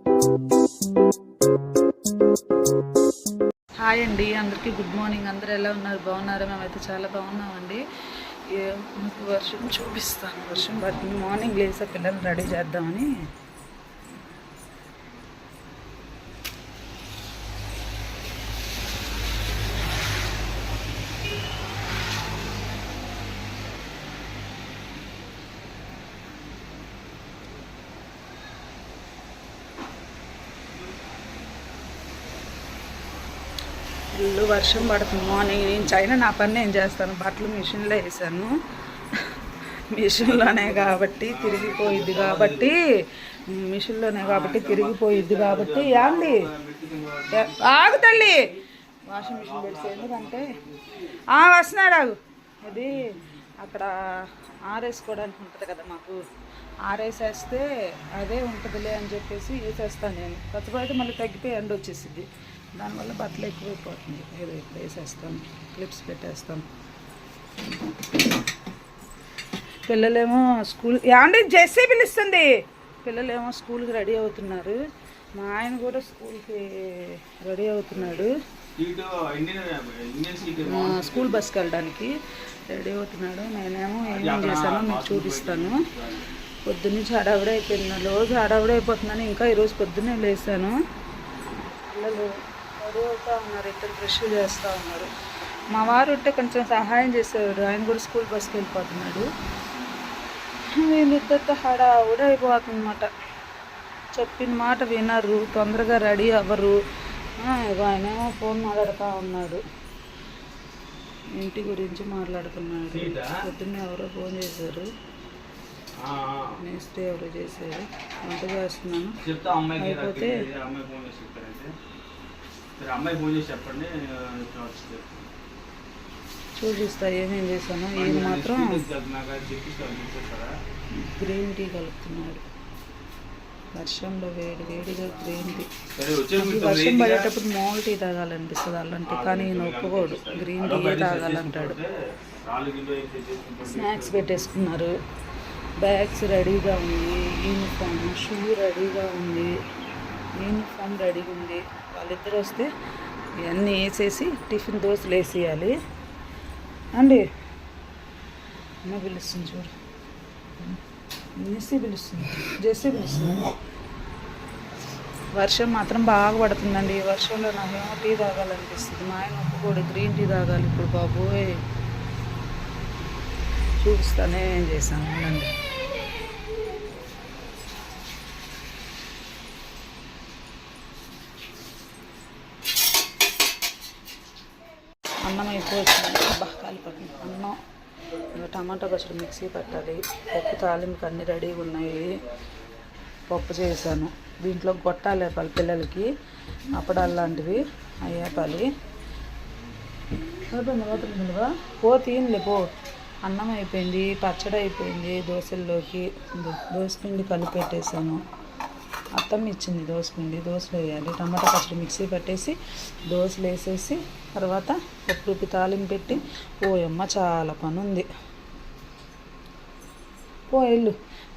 Hi అండి అందరికీ good morning. అందరు ఎలా ఉన్నారు? బాగున్నారా? మేమైతే చాలా బాగున్నామండి. మీకు వర్షం చూపిస్తాను. వర్షం పడుతుంది. మార్నింగ్ లేసా పిల్లల్ని రెడీ చేద్దామని. ఇల్లు వర్షం పడుతుంది. మార్నింగ్ నుంచి చైనా నా పని నేను చేస్తాను. బట్టలు మిషన్లో వేసాను. మిషన్లోనే కాబట్టి తిరిగిపోయిద్ది కాబట్టి మిషన్లోనే కాబట్టి తిరిగిపోయిద్ది కాబట్టి. యాండి ఆగు తల్లి. వాషింగ్ మిషన్ పెడితే ఎందుకంటే వస్తున్నాడు ఆగు. అది అక్కడ ఆరేసుకోవడానికి ఉంటుంది కదా మాకు. ఆరేసేస్తే అదే ఉంటుందిలే అని చెప్పేసి వేసేస్తాను నేను. కొత్తపడితే మళ్ళీ తగ్గిపోయి ఎండ వచ్చేసింది. దానివల్ల బట్టలు ఎక్కువైపోతుంది. ఏదో ఇప్పుడు వేసేస్తాను క్లిప్స్ పెట్టేస్తాను పిల్లలేమో స్కూల్ ఏమండి జెస్సీ పిలుస్తుంది. పిల్లలేమో స్కూల్కి రెడీ అవుతున్నారు. మా ఆయన కూడా స్కూల్కి రెడీ అవుతున్నాడు. స్కూల్ బస్కి వెళ్ళడానికి రెడీ అవుతున్నాడు. నేనేమో ఏమేం చేశానో మీకు చూపిస్తాను. పొద్దున్నుంచి హడావిడి అయిపోయింది రోజు హడావిడి అయిపోతున్నాను ఇంకా ఈరోజు పొద్దున్నే లేసాను పిల్లలు అవుతా ఉన్నారు ఇద్దరు బ్రష్ చేస్తూ ఉన్నారు. మా వారు ఉంటే కొంచెం సహాయం చేసేవారు. ఆయన కూడా స్కూల్ బస్కి వెళ్ళిపోతున్నాడు. వీళ్ళిద్దరితో హడావుడి అయిపోతుందన్నమాట చెప్పిన మాట వినరు తొందరగా రెడీ అవ్వరు. ఇగో ఆయనేమో ఫోన్ మాట్లాడుతూ ఉన్నాడు. ఇంటి గురించి మాట్లాడుతున్నాడు? పొద్దున్న ఎవరో ఫోన్ చేశారు. మేస్తే ఎవరో చేశారు. వంట చేస్తున్నాను. అయిపోతే- రాత్రి అమ్మాయి ఫోన్ చేసి చెప్తారంటే మీరు అమ్మాయి ఫోన్ చేసి చెప్పండి ఇట్లా వస్తుంది. చూపిస్తా ఏమేం చేశాను ఆయన మాత్రం గ్రీన్ టీ కలుపుతున్నాడు. వర్షంలో వేడి వేడిగా గ్రీన్ టీ. వర్షం పడేటప్పుడు మామూలు టీ తాగాలనిపిస్తుంది అలాంటి కానీ ఈయన ఒప్పుకోడు గ్రీన్ టీ తాగాలంటాడు. స్నాక్స్ పెట్టేసుకున్నారు. బ్యాగ్స్ రెడీగా ఉంది యూనిఫామ్ షూ రెడీగా ఉంది యూనిఫామ్ రెడీగా ఉంది. వాళ్ళిద్దరు వస్తే ఇవన్నీ వేసేసి టిఫిన్ దోశలు వేసేయాలి. అండి అమ్మ పిలుస్తుంది చూడు. జెస్సీ పిలుస్తుంది జెస్సీ పిలుస్తుంది. వర్షం మాత్రం బాగా పడుతుందండి. ఈ వర్షంలో నాకేమో టీ తాగాలనిపిస్తుంది. మా ఆయన ఒప్పుకోడు గ్రీన్ టీ తాగాలి ఇప్పుడు బాబోయ్. చూపిస్తానే ఏం చేశాను అండి అన్నం అయిపోతుంది బాగా కాలిపోతుంది అన్నం ఇంకా పచ్చడి మిక్సీ పెట్టాలి. పప్పు తాలింపుకి అన్నీ రెడీగా ఉన్నాయి. పప్పు చేశాను. దీంట్లో గొట్టాలు వేపాలి పిల్లలకి. అప్పడాలు లాంటివి అవి వేపాలి పో తీయండిలే పో. అన్నం అయిపోయింది పచ్చడి అయిపోయింది దోశల్లోకి. దోసపిండి కలిపి పెట్టేశాను. అత్తమ్మ ఇచ్చింది దోసపిండి దోశలు వేయాలి. టమాటా పచ్చడి మిక్సీ పెట్టేసి దోశలు వేసేసి తర్వాత పప్పు తాలింపు పెట్టి ఓయమ్మ చాలా పని ఉంది పో వెళ్ళు.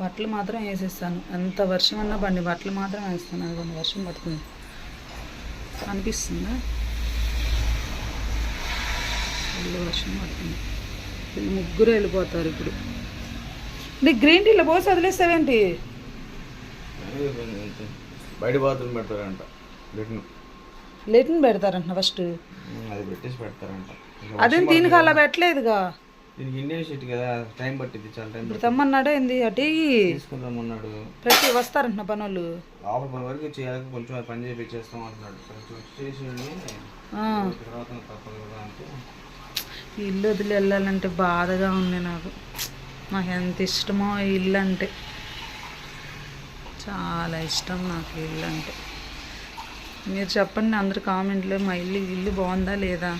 బట్టలు మాత్రం వేసేస్తాను. ఎంత వర్షం అన్నా బండి బట్టలు మాత్రం వేస్తాను. అదిగోండి వర్షం పడుతుంది. అనిపిస్తుందా? ఫుల్ వర్షం పడుతుంది. వీళ్ళు ముగ్గురు వెళ్ళిపోతారు ఇప్పుడు. నీకు గ్రీన్ టీలో పోసి వదిలేస్తావేంటి? బయట బాత్రూమ్ పెడతారంట. లెట్రిన్ లెటిన్ పెడతారంట ఫస్ట్. అది పెట్టేసి పెడతారంట. అదేం దీనికి అలా పెట్టలేదుగా? దీనికి ఇండియన్ షీట్ కదా టైం పట్టింది చాలా టైం ఇప్పుడు తెమ్మన్నాడా ఏంది అటు ఇయ్యి. తీసుకుందామన్నాడు పెట్టి వస్తారంట పనులు పని వరకు చేయాలి కొంచెం పని చేపించేస్తాం అంటున్నాడు. కొంచెం చేసి ఉండి, ఆ, తర్వాత తప్పదు కదా అంటే. ఈ ఇల్లు వదిలి వెళ్ళాలంటే బాధగా ఉంది నాకు. నాకు ఎంత ఇష్టమో ఇల్లు అంటే. చాలా ఇష్టం నాకు ఇల్లు అంటే. మీరు చెప్పండి అందరు కామెంట్లో మా ఇల్లు ఇల్లు బాగుందా లేదా?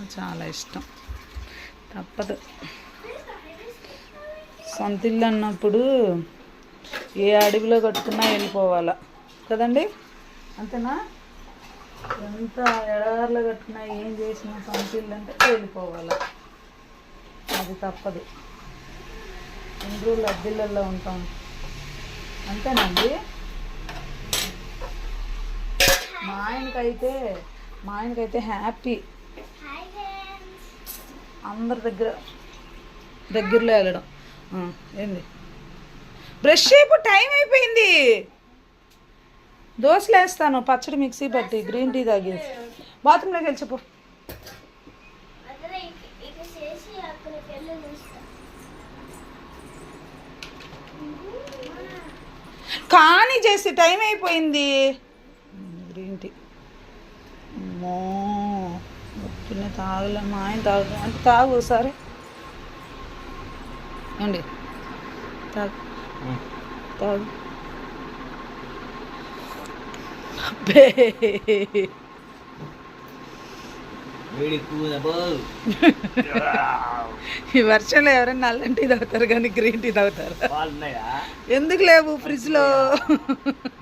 చాలా ఇష్టం. తప్పదు. సొంత ఇల్లు అన్నప్పుడు ఏ అడవిలో కట్టుకున్నా వెళ్ళిపోవాలా. కదండి? అంతేనా? ఎంత ఎడారిలో కట్టినా ఏం చేసినా సొంత ఇల్లు అంటే వెళ్ళిపోవాలా. అది తప్పదు. ఎన్ని రోజులు ఉంటాం. అంతేనండి? మా ఆయనకైతే మా ఆయనకైతే హ్యాపీ. అందరి దగ్గర దగ్గరలో వెళ్ళడం. ఏంది? బ్రష్ అయిపో టైం అయిపోయింది. దోశలు వేస్తాను పచ్చడి మిక్సీ పట్టి గ్రీన్ టీ తాగేసి. బాత్రూంలోకి వెళ్ళి చెప్పు. కానీ చేసి టైం అయిపోయింది. గ్రీన్ టీ పిల్ల తాగలే మా ఆయన తాగు అంటే తాగు ఒకసారి. ఏమండి? తాగు. తాగు. అబ్బే. ఈ వర్షంలో ఎవరైనా నల్లని టీ తాగుతారు కానీ గ్రీన్ టీ తాగుతారు? ఎందుకు లేవు ఫ్రిడ్జ్లో?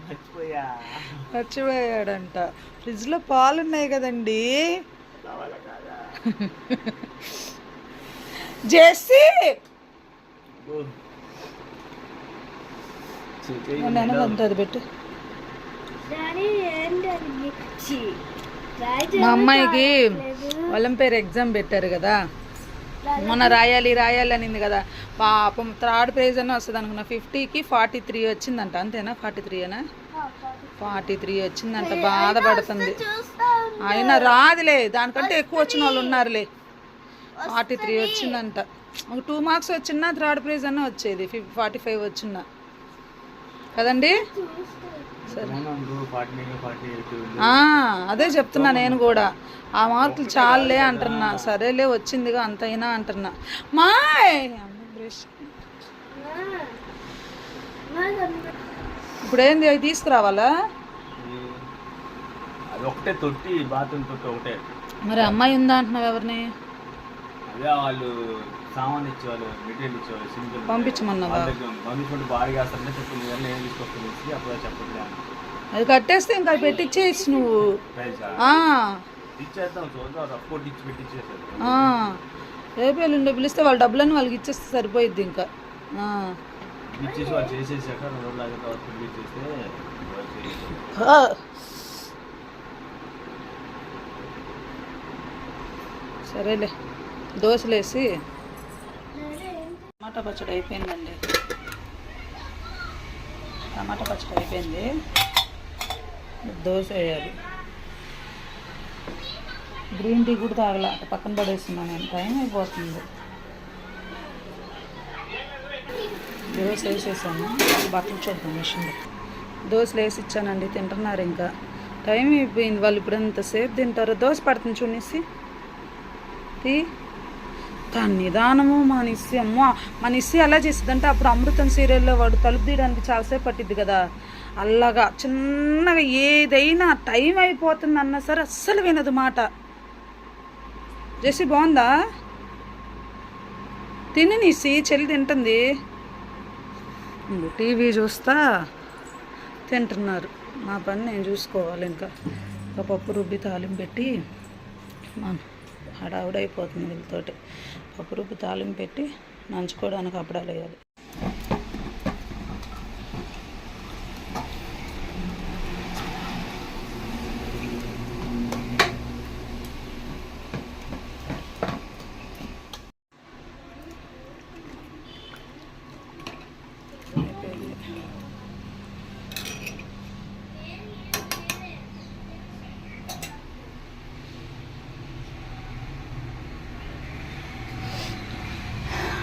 మర్చిపోయా. మర్చిపోయాడంట. ఫ్రిడ్జ్లో పాలు ఉన్నాయి కదండి నేను ఉంటుంది పెట్టు. మా అమ్మాయికి వాళ్ళం పేరు ఎగ్జామ్ పెట్టారు కదా. మొన్న రాయాలి రాయాలి అనింది కదా. పాపం థర్డ్ ప్రైజ్ అని వస్తుంది అనుకున్నా ఫిఫ్టీకి ఫార్టీ త్రీ వచ్చిందంట అంతేనా? ఫార్టీ త్రీనా ఫార్టీ త్రీ వచ్చిందంట బాధపడుతుంది అయినా రాదులే దానికంటే ఎక్కువ వచ్చిన వాళ్ళు ఉన్నారులే. ఫార్టీ త్రీ వచ్చిందంట. ఒక టూ మార్క్స్ వచ్చినా థర్డ్ ప్రైజ్ అన్న వచ్చేది ఫార్టీ ఫైవ్ వచ్చిన. కదండి? అదే చెప్తున్నా నేను కూడా. ఆ మార్కులు చాలులే అంటున్నా. సరేలే వచ్చిందిగా అంతైనా అంటున్నా. మాయ్! అమ్మ బ్రష్. ఇప్పుడు ఏంది అవి తీసుకురావాలా? అది ఒకటే తొట్టి బాత్రూమ్ తొట్టి ఒకటే. మరి అమ్మాయి ఉందా అంటున్నావు ఎవరిని? అదే వాళ్ళు సామాన్ ఇచ్చేవాళ్ళు మెటీరియల్ ఇచ్చేవాళ్ళు పంపించమన్నావా? పంపించుకుంటే చెప్పింది కానీ ఏం తీసుకొస్తుంది అప్పుడు చెప్పట్లే అది కట్టేస్తే ఇంకా అవి పెట్టించేసి నువ్వు. ఇచ్చేద్దాం చూద్దాం ఇచ్చి. రేపు ఎల్లుండి పిలిస్తే వాళ్ళ డబ్బులన్నీ వాళ్ళకి ఇచ్చేస్తే సరిపోయిద్ది ఇంకా. ఇచ్చేసి వాళ్ళు చేసేసాక రెండు రోజులు తర్వాత సరేలే. దోశలు వేసి టమాటా పచ్చడి అయిపోయిందండి. టమాటా పచ్చడి అయిపోయింది. దోశ వేయాలి. గ్రీన్ టీ కూడా తాగల. పక్కన పడేస్తున్నాను నేను. టైం అయిపోతుంది. దోశ వేసేసాను. బట్టలు చూద్దాం మిషన్లో దోశలు వేసి ఇచ్చానండి తింటున్నారు ఇంకా. టైం అయిపోయింది వాళ్ళు ఇప్పుడు ఎంతసేపు తింటారు దోశ పడుతుంది చూనేసి తీ. దాని నిదానము మా నిస్సి అమ్మ మా నిస్సి ఎలా చేస్తుందంటే అప్పుడు అమృతం సీరియల్లో వాడు తలుపు తీయడానికి చాలాసేపు పట్టిద్ది కదా. అలాగా చిన్నగా ఏదైనా టైం అయిపోతుంది అన్నా సరే అస్సలు వినదు మాట. జెసి బాగుందా? తిని నిస్సి చెల్లి తింటుంది. టీవీ చూస్తా తింటున్నారు. మా పని నేను చూసుకోవాలి ఇంకా. ఒక పప్పు రుబ్బి తాలింపు పెట్టి హడావుడైపోతుంది వీళ్ళతోటి. పప్పు రుబ్బి తాలింపు పెట్టి నంచుకోవడానికి అప్పుడాలు వేయాలి.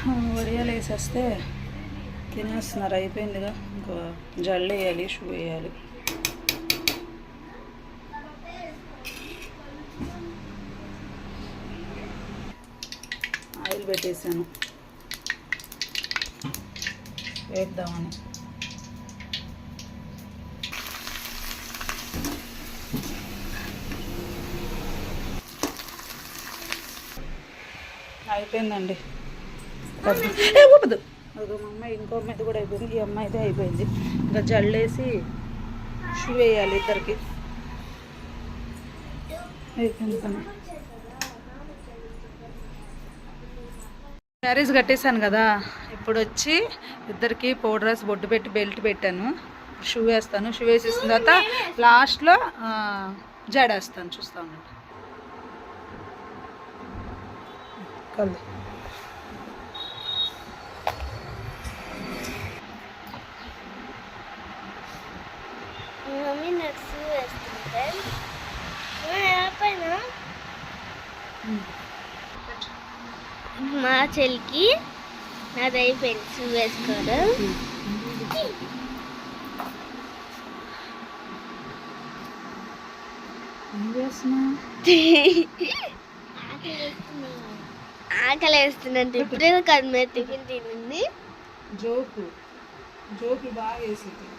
వడియాలు వేసేస్తే తినేస్తున్నారు అయిపోయిందిగా. ఇంకా జల్లు వేయాలి షూ వేయాలి. ఆయిల్ పెట్టేసాను. వేద్దామని. అయిపోయిందండి. ఏ ఊపదు. మా అమ్మాయి ఇంకో మీద కూడా అయిపోయింది. ఈ అమ్మాయిదే అయిపోయింది. ఇంకా జల్లేసి షూ వేయాలి ఇద్దరికి. అయిపోయింది పని. శారీస్ కట్టేశాను కదా. ఇప్పుడు వచ్చి ఇద్దరికి పౌడర్స్ బొడ్డు పెట్టి బెల్ట్ పెట్టాను. షూ వేస్తాను. షూ వేసేసిన తర్వాత లాస్ట్లో ఆ, జడేస్తాను చూస్తా కళ్ళు. మమ్మీ నాకు షూ వేస్తుంది పైన మా చెల్లికి నాది అయిపోయింది షూ వేసుకోవడం ఆకలి వేస్తుందంటే ఇప్పుడే కాదు మేము టిఫిన్ తినింది జోకు జోకి బాగా వేసింది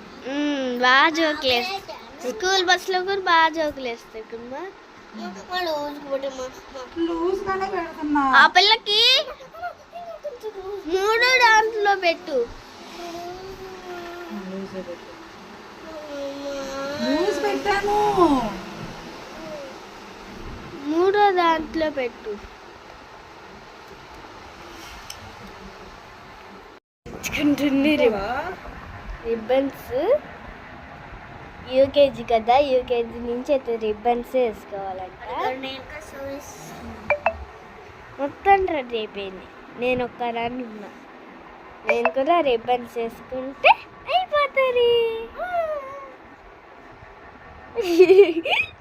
బాగా జోకులు వేస్తాయి స్కూల్ బస్సులో కూడా బాగా జోకులు వేస్తాయి కుమ్మా. ఆ పిల్లకి మూడో దాంట్లో పెట్టు. పెట్టాను మూడో దాంట్లో పెట్టు. తెచ్చుకుంటుంది రిబ్బన్స్ యూకేజీ కదా యూకేజీ నుంచి అయితే రిబ్బన్స్ వేసుకోవాలంట. మొత్తం రెడీ అయిపోయింది. నేను ఒక్క రన్ ఉన్నా. నేను కూడా రిబ్బన్స్ వేసుకుంటే అయిపోతుంది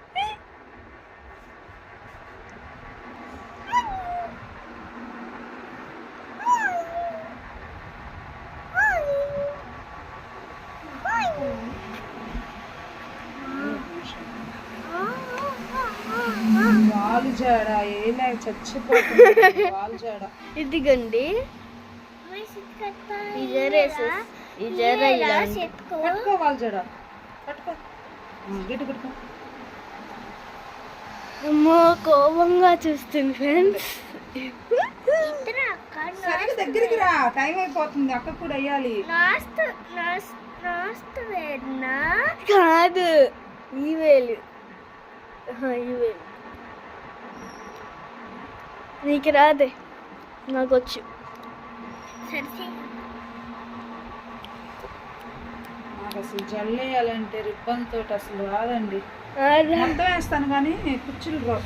వాలు జాడ ఏలే చచ్చిపోతుంది వాలు జాడ ఇదిగోండి ఈ జర వేసేసి ఈ జర ఇలా పట్టుకో వాలు జాడ పట్టుకో ఆ, అమ్మో కోపంగా చూస్తుంది ఫ్రెండ్స్. దగ్గరికి రా. టైం అయిపోతుంది. అక్క కూడా వేయాలి కాదు. ఈ వేలు. ఈ వేలు. నీకు రాదే. నాకు వచ్చు. అసలు జల్లు వేయాలంటే రిబ్బన్ తోటి అసలు రాదండి. మొత్తం వేస్తాను కానీ కుర్చీలు రావు.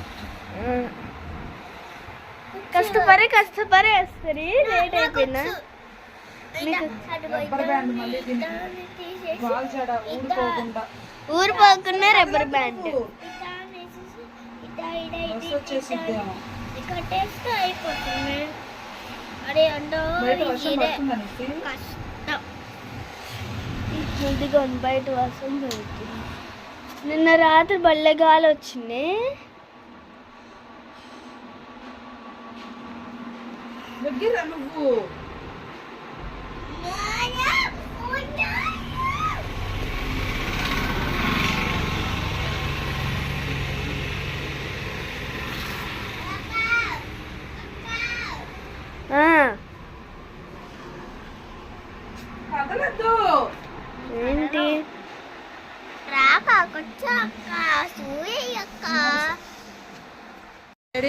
కష్టపడి కష్టపడి వేస్తుంది లేట్ అయిపోయినా? ఊడిపోకుండా. ఊరిపోకుండా రబ్బర్ బ్యాండ్. వచ్చేసిద్దేమో కట్టేస్తే అయిపోతుంది. అరే అండో కష్టం. ఇదిగో బయట వర్షం పడుతుంది. నిన్న రాత్రి బల్లె గాలి వచ్చింది. దగ్గర నువ్వు.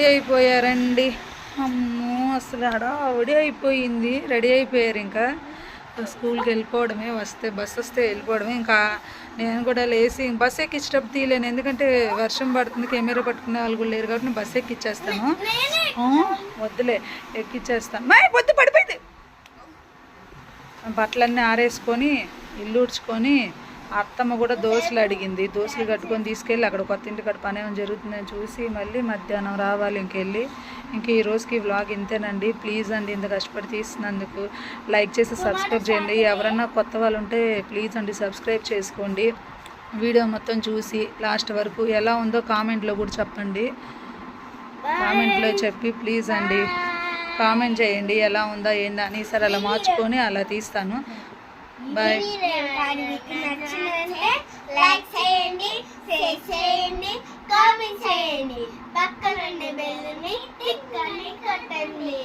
రెడీ అయిపోయారండి. అమ్మో అసలు హడావుడి అయిపోయింది. రెడీ అయిపోయారు ఇంకా. స్కూల్కి వెళ్ళిపోవడమే వస్తే బస్సు వస్తే వెళ్ళిపోవడమే. ఇంకా నేను కూడా లేచి బస్ ఎక్కించేటప్పుడు తీయలేను. ఎందుకంటే వర్షం పడుతుంది కెమెరా పట్టుకునే వాళ్ళు కూడా లేరు కాబట్టి నేను బస్ ఎక్కిచ్చేస్తాను. వద్దులే ఎక్కిచ్చేస్తాను. మా వద్దు పడిపోయింది. బట్టలన్నీ ఆరేసుకొని ఇల్లు ఊడ్చుకొని అత్తమ్మ కూడా దోశలు అడిగింది. దోశలు కట్టుకొని తీసుకెళ్ళి అక్కడ కొత్త ఇంటి కాడ పని ఏమైనా జరుగుతుందని చూసి మళ్ళీ మధ్యాహ్నం రావాలి ఇంకెళ్ళి. ఇంక ఈ రోజుకి వ్లాగ్ ఇంతేనండి. ప్లీజ్ అండి ఇంత కష్టపడి తీసినందుకు. లైక్ చేసి సబ్స్క్రైబ్ చేయండి. ఎవరన్నా కొత్త వాళ్ళు ఉంటే ప్లీజ్ అండి సబ్స్క్రైబ్ చేసుకోండి. వీడియో మొత్తం చూసి లాస్ట్ వరకు ఎలా ఉందో కామెంట్లో కూడా చెప్పండి. కామెంట్లో చెప్పి ప్లీజ్ అండి. కామెంట్ చేయండి ఎలా ఉందా ఏందా అని. సరే అలా మార్చుకొని అలా తీస్తాను. బాయ్ మీకు నచ్చినంటే లైక్ చేయండి షేర్ చేయండి కామెంట్ చేయండి పక్కనుండే ఉండే బెల్లని టిక్ అని కొట్టండి